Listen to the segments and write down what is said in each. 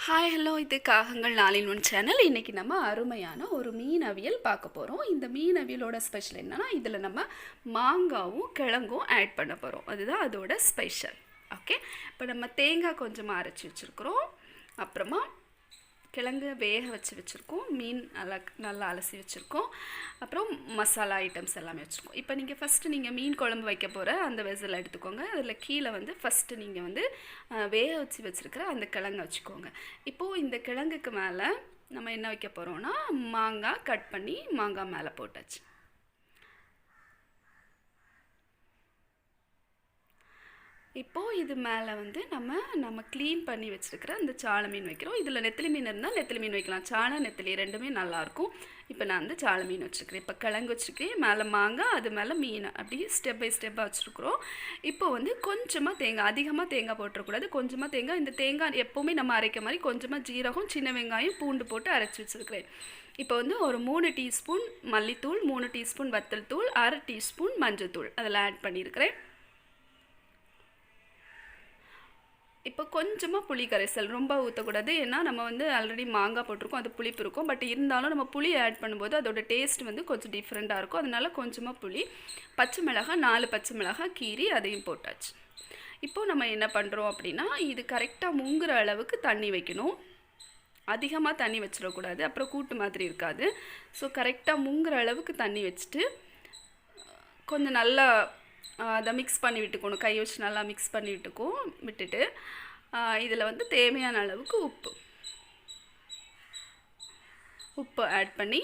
Hi hello இது காகங்கள் நாளின் ஒன் சேனல் இன்றைக்கி நம்ம அருமையான ஒரு மீன் அவியல் பார்க்க போகிறோம் இந்த மீன் அவியலோட ஸ்பெஷல் என்னென்னா இதில் நம்ம மாங்காவும் கிழங்கும் ஆட் பண்ண போகிறோம் அதுதான் அதோட ஸ்பெஷல் ஓகே இப்போ நம்ம தேங்காய் கொஞ்சமாக அரைச்சி வச்சுருக்குறோம். அப்புறமா கிழங்கு வேக வச்சு வச்சுருக்கோம் மீன் நல்லா நல்லா அலசி வச்சுருக்கோம். அப்புறம் மசாலா ஐட்டம்ஸ் எல்லாமே வச்சுருக்கோம். இப்போ நீங்கள் ஃபஸ்ட்டு நீங்கள் மீன் குழம்பு வைக்க போகிற அந்த வெசல் எடுத்துக்கோங்க. அதில் கீழே வந்து ஃபஸ்ட்டு நீங்கள் வந்து வேக வச்சு வச்சுருக்கிற அந்த கிழங்கை வச்சுக்கோங்க. இப்போது இந்த கிழங்குக்கு மேலே நம்ம என்ன வைக்க போகிறோன்னா மாங்காய் கட் பண்ணி மாங்காய் மேலே போட்டாச்சு. இப்போது இது மேலே வந்து நம்ம நம்ம க்ளீன் பண்ணி வச்சுருக்கிற அந்த சாலை மீன் வைக்கிறோம். இதில் நெத்திலி மீன் இருந்தால் நெத்திலி மீன் வைக்கலாம். சாலை நெத்திலி ரெண்டுமே நல்லாயிருக்கும் இப்போ நான் வந்து சாலை மீன் வச்சுருக்கிறேன். இப்போ கிழங்கு வச்சுருக்கேன் மேலே மாங்காய் அது மேலே மீன். அப்படியே ஸ்டெப் பை ஸ்டெப்பாக வச்சுருக்குறோம். இப்போ வந்து கொஞ்சமாக தேங்காய் அதிகமாக தேங்காய் போட்டுறக்கூடாது. கொஞ்சமாக தேங்காய் இந்த தேங்காய் எப்போவுமே நம்ம அரைக்க மாதிரி கொஞ்சமாக ஜீரகம் சின்ன வெங்காயம் பூண்டு போட்டு அரைச்சி வச்சுருக்கிறேன். இப்போ வந்து ஒரு மூணு டீஸ்பூன் மல்லித்தூள் மூணு டீஸ்பூன் வத்தல் தூள் அரை டீஸ்பூன் மஞ்சள் தூள். அதில் ஆட் பண்ணியிருக்கிறேன். இப்போ கொஞ்சமாக புளி கரைசல் ரொம்ப ஊற்றக்கூடாது ஏன்னா நம்ம வந்து ஆல்ரெடி மாங்காய் போட்டிருக்கோம் அது புளிப்பு இருக்கும். பட் இருந்தாலும் நம்ம புளி ஆட் பண்ணும்போது அதோட டேஸ்ட் வந்து கொஞ்சம் டிஃப்ரெண்ட்டாக இருக்கும். அதனால கொஞ்சமாக புளி பச்சை மிளகாய் நாலு பச்சை மிளகாய் கீரி அதையும் போட்டாச்சு. இப்போ நம்ம என்ன பண்ணுறோம் அப்படின்னா இது கரெக்டாக முங்குற அளவுக்கு தண்ணி வைக்கணும். அதிகமாக தண்ணி வச்சிடக்கூடாது. அப்புறம் கூட்டு மாதிரி இருக்காது. ஸோ கரெக்டாக முங்குற அளவுக்கு தண்ணி வச்சுட்டு கொஞ்சம் நல்லா அதை மிக்ஸ் பண்ணி விட்டுக்கணும். கை வச்சு நல்லா மிக்ஸ் பண்ணி விட்டுக்கும் விட்டுட்டு இதில் வந்து தேவையான அளவுக்கு உப்பு. உப்பு ஆட் பண்ணி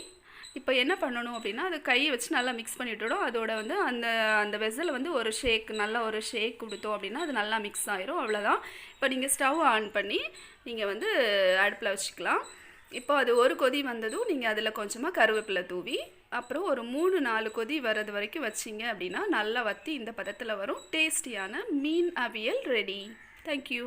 இப்போ என்ன பண்ணணும் அப்படின்னா அது கையை வச்சு நல்லா மிக்ஸ் பண்ணி விட்டுடும் அதோட வந்து அந்த அந்த வெசல் வந்து ஒரு ஷேக் நல்லா ஒரு ஷேக் கொடுத்தோம் அப்படின்னா அது நல்லா மிக்ஸ் ஆயிரும். அவ்வளோதான் இப்போ நீங்கள் ஸ்டவ் ஆன் பண்ணி நீங்கள் வந்து அடுப்பில் வச்சுக்கலாம். இப்போ அது ஒரு கொதி வந்ததும் நீங்கள் அதில் கொஞ்சமாக கருவேப்பிலை தூவி அப்புறம் ஒரு மூணு நாலு கொதி வர்றது வரைக்கும் வச்சிங்க அப்படின்னா நல்லா வற்றி இந்த பதத்தில் வரும். டேஸ்டியான மீன் அவியல் ரெடி. தேங்க்யூ